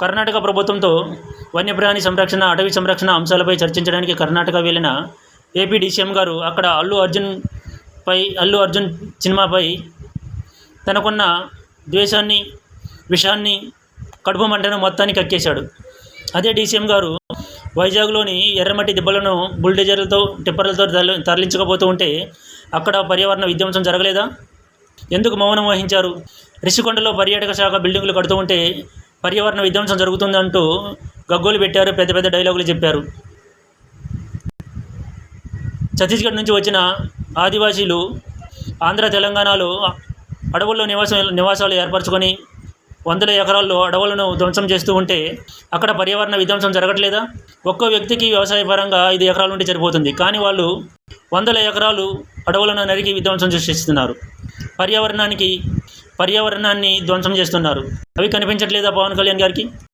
కర్ణాటక ప్రభుత్వంతో వన్యప్రాణి సంరక్షణ అటవీ సంరక్షణ అంశాలపై చర్చించడానికి కర్ణాటక వెళ్ళిన ఏపీ డీసీఎం గారు అక్కడ అల్లు అర్జున్ పై అల్లు అర్జున్ సినిమాపై తనకున్న ద్వేషాన్ని విషాన్ని కడుపు మంటను మొత్తాన్ని కక్కేశాడు అదే డీసీఎం గారు వైజాగ్లోని ఎర్రమట్టి దిబ్బలను బుల్డేజర్లతో టిప్పర్లతో తరలి తరలించకపోతూ ఉంటే అక్కడ పర్యావరణ విధ్వంసం జరగలేదా? ఎందుకు మౌనం వహించారు? రిషికొండలో పర్యాటక శాఖ బిల్డింగులు కడుతూ ఉంటే పర్యావరణ విధ్వంసం జరుగుతుందంటూ గగ్గోలు పెట్టారు పెద్ద పెద్ద డైలాగులు చెప్పారు. ఛత్తీస్గఢ్ నుంచి వచ్చిన ఆదివాసీలు ఆంధ్ర తెలంగాణలో అడవుల్లో నివాసం నివాసాలు ఏర్పరచుకొని వందల ఎకరాల్లో అడవులను ధ్వంసం చేస్తూ ఉంటే అక్కడ పర్యావరణ విధ్వంసం జరగట్లేదా? ఒక్కో వ్యక్తికి వ్యవసాయపరంగా ఐదు ఎకరాలు ఉంటే సరిపోతుంది. కానీ వాళ్ళు వందల ఎకరాలు అడవులను నరికి విధ్వంసం సృష్టిస్తున్నారు పర్యావరణానికి పర్యావరణాన్ని ధ్వంసం చేస్తున్నారు. అవి కనిపించట్లేదా పవన్ కళ్యాణ్ గారికి?